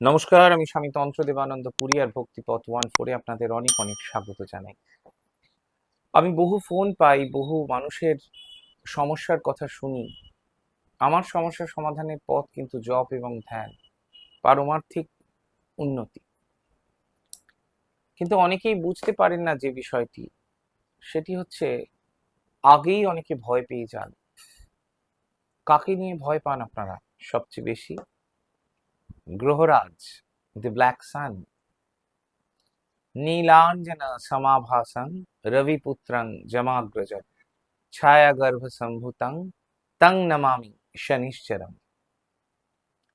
নমস্কার, আমি স্বামী তন্ত্র দেবানন্দ পুরী আর ভক্তিপথ ওয়ান ফোরে আপনাদের অনেক অনেক স্বাগত জানাই। আমি বহু ফোন পাই, বহু মানুষের সমস্যার কথা শুনি। আমার সমস্যার সমাধানের পথ কিন্তু জপ এবং ধ্যান, পারমার্থিক উন্নতি। কিন্তু অনেকেই বুঝতে পারেন না যে বিষয়টি। সেটি হচ্ছে, আগেই অনেকে ভয় পেয়ে যান। কাকে নিয়ে ভয় পান আপনারা সবচেয়ে বেশি? গ্রহরাজ দি ব্ল্যাক সান নীলাঞ্জন সমাভাসং, রবিপুত্রং জমাগ্রজ ছায়াগর্ভ সম্ভুতং তং নমামি শনিশ্চরম।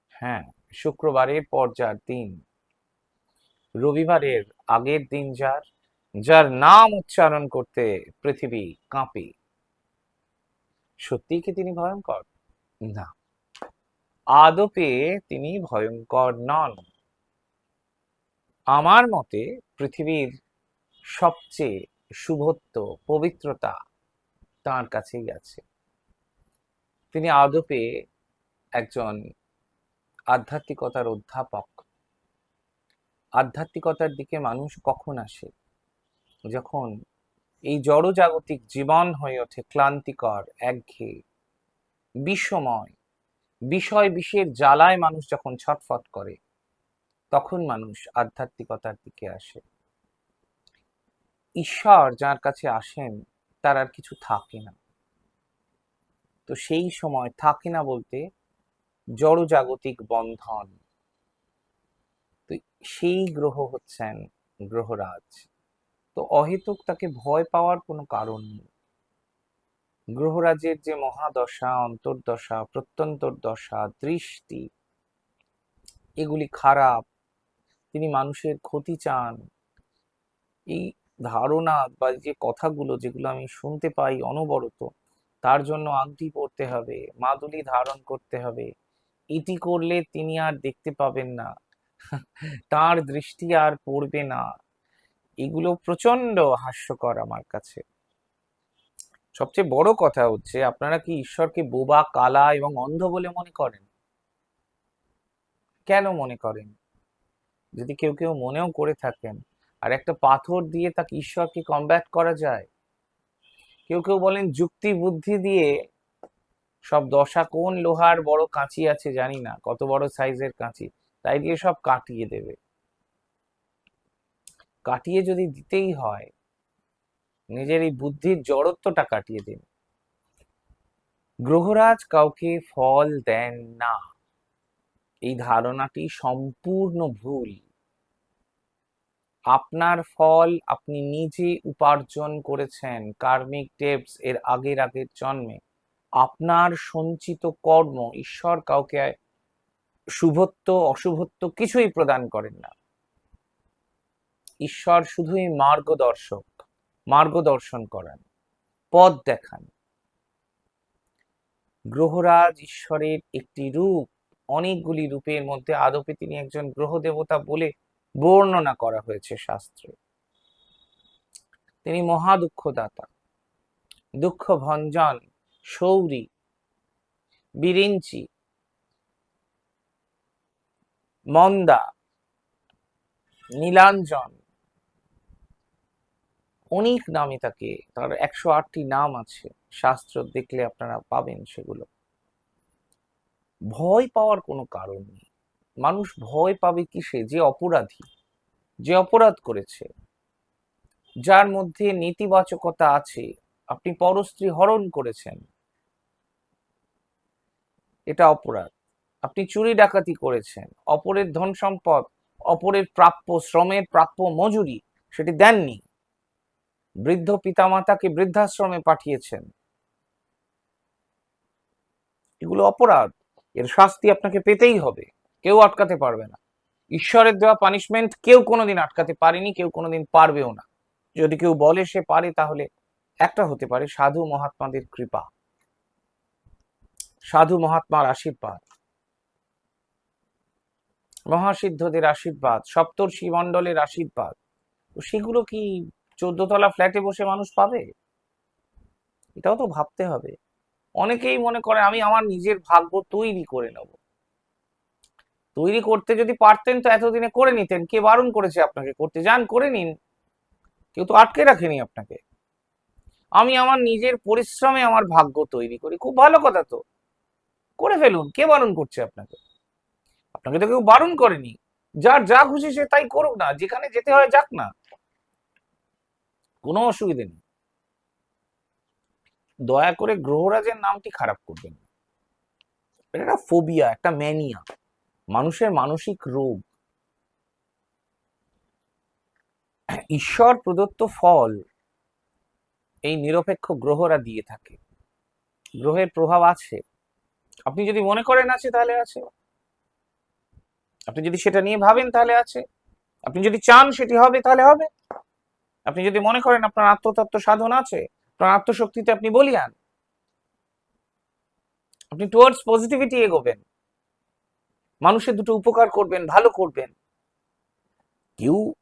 হ্যাঁ শুক্রবারের পর যার দিন। রবিবারের আগের দিন যার যার নাম উচ্চারণ করতে পৃথিবী কাঁপে। সত্যিই কি তিনি ভয়ঙ্কর? না। আদপে তিনি ভয়ঙ্কর নন। আমার মতে পৃথিবীর সবচেয়ে শুভত্ব, পবিত্রতা তার কাছেই আছে। তিনি আদপে একজন আধ্যাত্মিকতার অধ্যাপক। আধ্যাত্মিকতার দিকে মানুষ কখন আসে? যখন এই জড়জাগতিক জীবন হয়ে ওঠে ক্লান্তিকর, একঘেয়ে, বিষময় বিষয় বিষের জ্বালায় মানুষ যখন ছটফট করে, তখন মানুষ আধ্যাত্মিকতার দিকে আসে। ঈশ্বর যার কাছে আসেন, তার আর কিছু থাকে না। তো সেই সময় থাকে না বলতে জড়জাগতিক বন্ধন। তো সেই গ্রহ হচ্ছেন গ্রহরাজ। তো অহেতুক তাকে ভয় পাওয়ার কোনো কারণ নেই। গ্রহরাজের যে মহাদশা, অন্তর্দশা প্রত্যন্তর দশা দৃষ্টি, এগুলি খারাপ। তিনি মানুষের ক্ষতি চান। এই ধারণা বা যে কথাগুলো যেগুলো আমি শুনতে পাই অনবরত, তার জন্য আংটি পড়তে হবে, মাদুলি ধারণ করতে হবে। এটি করলে তিনি আর দেখতে পাবেন না। তার দৃষ্টি আর পড়বে না। এগুলো প্রচণ্ড হাস্যকর আমার কাছে। সবচেয়ে বড় কথা হচ্ছে, আপনারা কি ঈশ্বরকে বোবা, কালা এবং অন্ধ বলে মনে করেন? কেন মনে করেন? যদি কেউ কেউ মনেও করে থাকেন, আর একটা পাথর দিয়ে তাকে ঈশ্বরকে কমব্যাট করা যায়? কেউ কেউ বলেন যুক্তি, বুদ্ধি দিয়ে সব দশা কোন লোহার বড় কাঁচি আছে জানি না, কত বড় সাইজের কাঁচি, তাই দিয়ে সব কাটিয়ে দেবে। কাটিয়ে যদি দিতেই হয় নিজের এই বুদ্ধির জড়ত্বটা কাটিয়ে দিন। গ্রহরাজ কাউকে ফল দেন না। এই ধারণাটি সম্পূর্ণ ভুল। আপনার ফল আপনি নিজে উপার্জন করেছেন, কার্মিক টেপস এর আগের আগের জন্মে। আপনার সঞ্চিত কর্ম ঈশ্বর কাউকে শুভত্ব, অশুভত্ব কিছুই প্রদান করেন না। ঈশ্বর শুধুই মার্গদর্শক। মার্গদর্শন করান, পথ দেখান। গ্রহরাজ ঈশ্বরের একটি রূপ, অনেকগুলি রূপের মধ্যে আদপে তিনি একজন গ্রহ দেবতা বলে বর্ণনা করা হয়েছে শাস্ত্রে। তিনি মহা দুঃখদাতা দুঃখ ভঞ্জন সৌরী, বিরিঞ্চি, মন্দা, নীলাঞ্জন অনেক নামে তাকে তার একশো আটটি নাম আছে, শাস্ত্র দেখলে আপনারা পাবেন সেগুলো। ভয় পাওয়ার কোনো কারণ নেই। মানুষ ভয় পাবে কিসে? যে অপরাধী, যে অপরাধ করেছে। যার মধ্যে নেতিবাচকতা আছে, আপনি পরস্ত্রী হরণ করেছেন। এটা অপরাধ। আপনি চুরি ডাকাতি করেছেন। অপরের ধন সম্পদ অপরের প্রাপ্য শ্রমের প্রাপ্য মজুরি, সেটি দেননি। বৃদ্ধ পিতামাতাকে বৃদ্ধাশ্রমে পাঠিয়েছেন। এগুলো অপরাধ। এর শাস্তি আপনাকে পেতেই হবে। কেউ আটকাতে পারবে না। ঈশ্বরের দেওয়া পানিশমেন্ট কেউ কোনোদিন আটকাতে পারেনি, কেউ কোনোদিন পারবেও না। যদি কেউ বলে সে পারে, তাহলে একটা হতে পারে, সাধু মহাত্মাদের কৃপা। সাধু মহাত্মার আশীর্বাদ। মহাসিদ্ধদের আশীর্বাদ, সপ্তর্ষি মণ্ডলের আশীর্বাদ। সেগুলো কি চোদ্দতলা ফ্ল্যাটে বসে মানুষ পাবে? এটাও তো ভাবতে হবে। অনেকেই মনে করে, আমি আমার নিজের ভাগ্য তৈরি করে নেব। তৈরি করতে যদি পারতেন তো এতদিনে করে নিতেন। কে বারণ করেছে আপনাকে? করতে যান, করে নিন। কেউ তো আটকে রাখেনি আপনাকে। আমি আমার নিজের পরিশ্রমে আমার ভাগ্য তৈরি করি। খুব ভালো কথা তো। করে ফেলুন। কে বারণ করছে আপনাকে? আপনাকে তো কেউ বারণ করেনি। যার যা খুশি সে তাই করুক না। যেখানে যেতে হয় যাক না। কোনো অসুবিধে নেই। দয়া করে গ্রহরাজের নামটি খারাপ করবেন এটা একটা ফোবিয়া, একটা ম্যানিয়া, মানুষের মানসিক রোগ। ঈশ্বর প্রদত্ত ফল এই নিরপেক্ষ গ্রহরা দিয়ে থাকে। গ্রহের প্রভাব আছে। আপনি যদি মনে করেন আছে তাহলে আছে। আপনি যদি সেটা নিয়ে ভাবেন তাহলে আছে। আপনি যদি চান সেটি হবে তাহলে হবে। আপনি যদি মনে করেন আপনার আত্মতত্ত্ব সাধন আছে, আপনার আত্মশক্তিতে আপনি বলিয়ান। আপনি টুয়ার্ডস পজিটিভিটি এগোবেন। মানুষের দুটো উপকার করবেন, ভালো করবেন। কেউ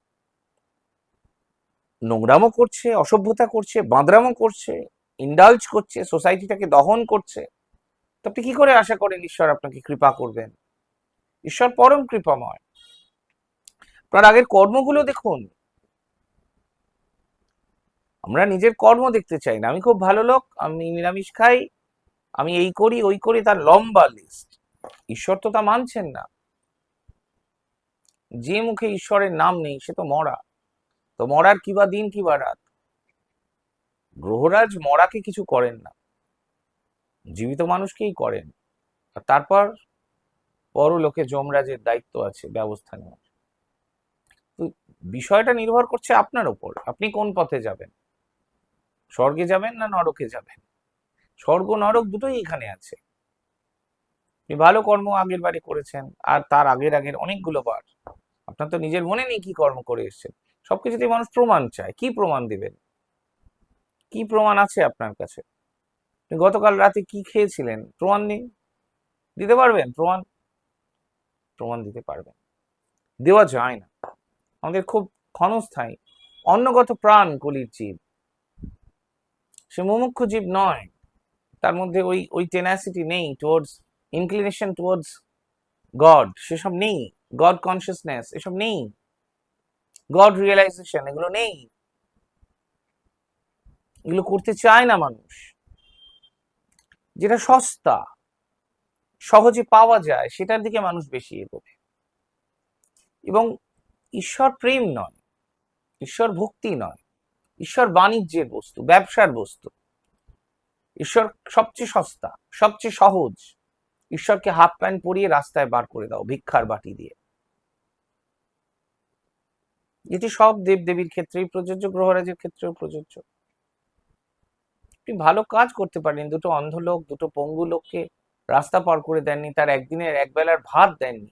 নোংরামো করছে, অসভ্যতা করছে, বাঁদরামও করছে ইন্ডালজ করছে সোসাইটিটাকে দহন করছে। তো আপনি কি করে আশা করেন ঈশ্বর আপনাকে কৃপা করবেন? ঈশ্বর পরম কৃপাময়। আপনার আগের কর্মগুলো দেখুন আমরা নিজের কর্ম দেখতে চাই না। আমি খুব ভালো লোক, আমি নিরামিষ খাই, আমি এই করি, ওই করি, তার লম্বা লিস্ট ঈশ্বর তো তা মানছেন না। যে মুখে ঈশ্বরের নাম নেই, সে তো মরা। তো মরার কিবা দিন কিবা রাত? গ্রহরাজ মরাকে কিছু করেন না। জীবিত মানুষকেই করেন। আর তারপর পরলোকে যমরাজের দায়িত্ব আছে, ব্যবস্থা নেওয়ার। বিষয়টা নির্ভর করছে আপনার উপর আপনি কোন পথে যাবেন? স্বর্গে যাবেন না নরকে যাবেন? স্বর্গ, নরক দুটোই এখানে আছে। ভালো কর্ম আগের বারে করেছেন, আর তার আগের আগের অনেকগুলো বার। আপনার তো নিজের মনে নেই কি কর্ম করে এসেছেন। সবকিছুতে মানুষ প্রমাণ চায়। কি প্রমাণ দিবেন? কি প্রমাণ আছে আপনার কাছে? গতকাল রাতে কি খেয়েছিলেন? প্রমাণ দিন দিতে পারবেন? প্রমাণ? প্রমাণ দিতে পারবেন। দেওয়া যায় না। আমাদের খুব ক্ষণস্থায়ী, অন্নগত প্রাণ কলির জীব। সে মুমুক্ষু জীব নয়। তার মধ্যে ওই ওই টেনাসিটি নেই টুয়ার্ডস ইনক্লিনেশন টুয়ার্ডস গড সেসব নেই। গড কনসিয়াসনেস এসব নেই। গড রিয়েলাইজেশন এগুলো নেই। এগুলো করতে চায় না মানুষ। যেটা সস্তা, সহজে পাওয়া যায়, সেটার দিকে মানুষ বেশি এগোবে। এবং ঈশ্বর প্রেম নয়, ঈশ্বর ভক্তি নয়। ঈশ্বর বাণিজ্যের বস্তু, ব্যবসার বস্তু। ঈশ্বর সবচেয়ে সস্তা, সবচেয়ে সহজ। ঈশ্বরকে হাফ প্যান্ট পরিয়ে রাস্তায় বার করে দাও, ভিক্ষার বাটি দিয়ে। এটি সব দেব দেবীর ক্ষেত্রেই প্রযোজ্য, গ্রহরাজের ক্ষেত্রেও প্রযোজ্য। ভালো কাজ করতে পারেন, দুটো অন্ধ লোক দুটো পঙ্গু লোককে রাস্তা পার করে দেননি, তার একদিনের এক বেলার ভাত দেননি।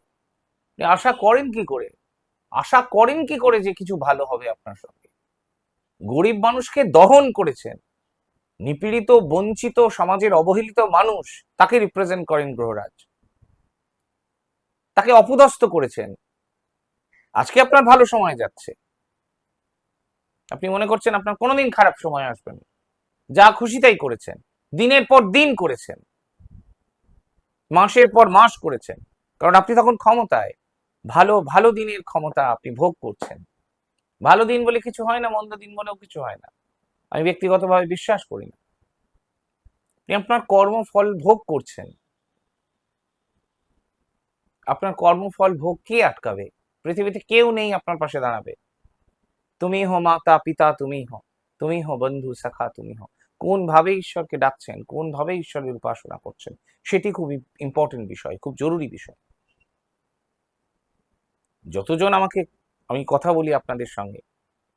আশা করেন কি করে? আশা করেন কি করে যে কিছু ভালো হবে আপনার সঙ্গে? গরিব মানুষকে দহন করেছেন। নিপীড়িত, বঞ্চিত, সমাজের অবহেলিত মানুষ তাকে রিপ্রেজেন্ট করেন গ্রহরাজ। তাকে অপদস্থ করেছেন। আজকে আপনার ভালো সময় যাচ্ছে। আপনি মনে করছেন আপনার কোনোদিন খারাপ সময় আসবে না। যা খুশি তাই করেছেন। দিনের পর দিন করেছেন। মাসের পর মাস করেছেন। কারণ আপনি তখন ক্ষমতায়। ভালো ভালো দিনের ক্ষমতা আপনি ভোগ করছেন। ভালো দিন বলে কিছু হয় না, মন্দ দিন বলেও কিছু হয় না। আমি ব্যক্তিগতভাবে বিশ্বাস করি না। আপনি আপনার কর্মফল ভোগ করছেন। আপনার কর্মফল ভোগ কে আটকাবে? পৃথিবীতে কেউ নেই আপনার পাশে দাঁড়াবে। তুমি হো মাতা পিতা, তুমি হো। তুমি হো বন্ধু, সখা, তুমি হো। কোন ভাবে ঈশ্বরকে ডাকছেন, কোন ভাবে ঈশ্বরের উপাসনা করছেন, সেটি খুব ইম্পর্টেন্ট বিষয়, খুব জরুরি বিষয়। যতজন আমাকে আমি কথা বলি আপনাদের সঙ্গে।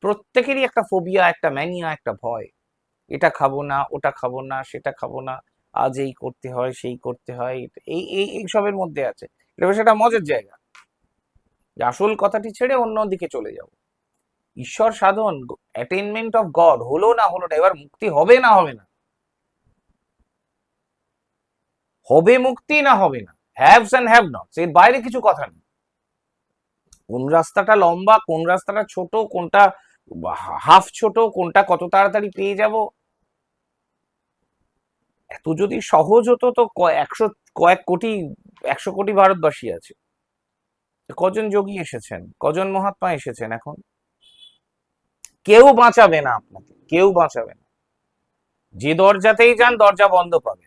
প্রত্যেকেরই একটা ফোবিয়া একটা ম্যানিয়া একটা ভয়। এটা খাব না, ওটা খাব না, সেটা খাব না, আজ এই করতে হয়, সেই করতে হয়, এই এই এইসবের মধ্যে আছে। এটা একটা মজার জায়গা। আসল কথাটি ছেড়ে অন্য দিকে চলে যাও ঈশ্বর সাধন অ্যাটেনমেন্ট অফ গড হলো না হলো না, এবার মুক্তি হবে না হবে না। হবে মুক্তি না হবে না। হ্যাভস অ্যান্ড হ্যাভ নট এর বাইরে কিছু কথা নেই। কোন রাস্তাটা লম্বা, কোন রাস্তাটা ছোট, কোনটা হাফ ছোট, কোনটা কত তাড়াতাড়ি পেয়ে যাব? এত যদি সহজ হতো তো একশো, কয়েক কোটি, একশো কোটি ভারতবাসী আছে। কজন যোগী এসেছেন? কজন মহাত্মা এসেছেন এখন? কেউ বাঁচাবে না আপনাকে, কেউ বাঁচাবে না। যে দরজাতেই যান, দরজা বন্ধ পাবে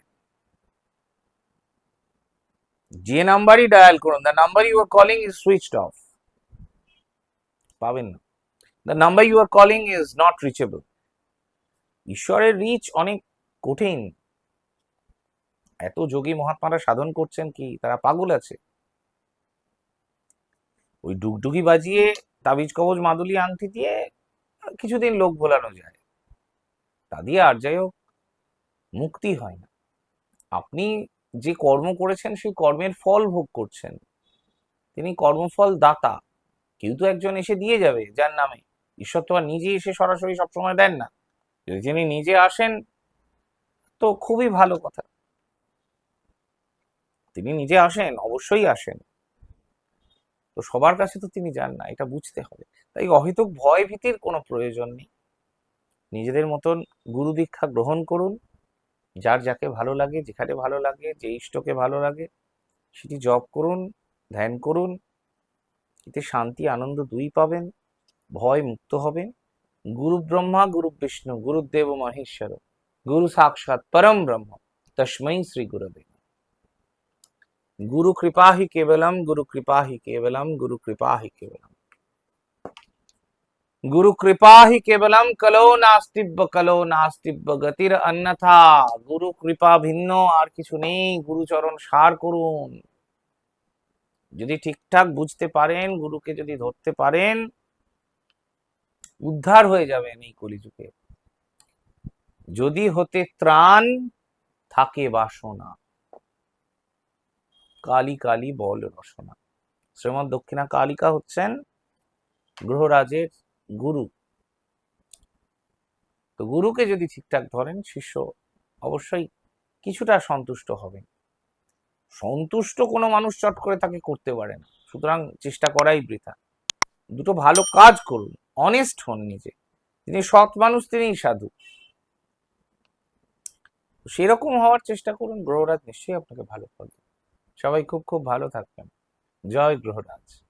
যে নাম্বারই ডায়াল করুন the number you are calling is switched off পাবেন না। The number you are calling is not reachable ঈশ্বরের রিচ অনেক কঠিন। এত যোগী মহাত্মারা সাধন করছেন কি? তারা পাগল আছে। ওই ডুগডুগি বাজিয়ে তাবিজ কবজ মাদুলি আংটি দিয়ে কিছুদিন লোক ভোলানো যায়। তা দিয়ে আর যাই হোক, মুক্তি হয় না। আপনি যে কর্ম করেছেন, সেই কর্মের ফল ভোগ করছেন। তিনি কর্মফল দাতা। কেউ তো একজন এসে দিয়ে যাবে যার নামে। ঈশ্বর তো আর নিজে এসে সরাসরি সবসময় দেন না। যদি তিনি নিজে আসেন, তো খুবই ভালো কথা। তিনি নিজে আসেন, অবশ্যই আসেন। তো সবার কাছে তো তিনি যান না, এটা বুঝতে হবে। তাই অহেতুক ভয় ভীতির কোনো প্রয়োজন নেই। নিজেদের মতন গুরু দীক্ষা গ্রহণ করুন। যার যাকে ভালো লাগে, যেখানে ভালো লাগে, যে ইষ্টকে ভালো লাগে, সেটি জপ করুন, ধ্যান করুন এতে শান্তি, আনন্দ দুই পাবেন, ভয় মুক্ত হবেন। গুরু ব্রহ্মা, গুরু বিষ্ণু গুরুদেব মহেশ্বর, গুরু সাক্ষাৎ পরম ব্রহ্ম, তস্মৈ শ্রী গুরুদেব গুরু কৃপা হি কেবলম, গুরু কৃপা হি কেবলম, গুরু কৃপা হি কেবলম। গুরু কৃপা হি কেবলম, কলো নাস্তিব্য কলো নাস্তিব্য গতির অন্যথা। গুরু কৃপা ভিন্ন, আর কিছু নেই। গুরুচরণ সার করুন। যদি ঠিকঠাক বুঝতে পারেন, গুরুকে যদি ধরতে পারেন, উদ্ধার হয়ে যাবেন এই কলিযুগে। যদি হতে ত্রাণ, থাকে বাসনা। কালী কালী বল রসনা। শ্রীমৎ দক্ষিণা কালিকা হচ্ছেন গ্রহরাজের গুরু। তো গুরুকে যদি ঠিকঠাক ধরেন, শিষ্য অবশ্যই কিছুটা সন্তুষ্ট হবেন। সন্তুষ্ট কোনো মানুষ চট করে তাকে করতে পারে না। সুতরাং চেষ্টা করাই বৃথা। দুটো ভালো কাজ করুন অনেস্ট হন নিজে। তিনি সৎ মানুষ, তিনিই সাধু। সেরকম হওয়ার চেষ্টা করুন, গ্রহরাজ নিশ্চয়ই আপনাকে ভালো ফল সবাই খুব খুব ভালো থাকবেন। জয় গ্রহরাজ।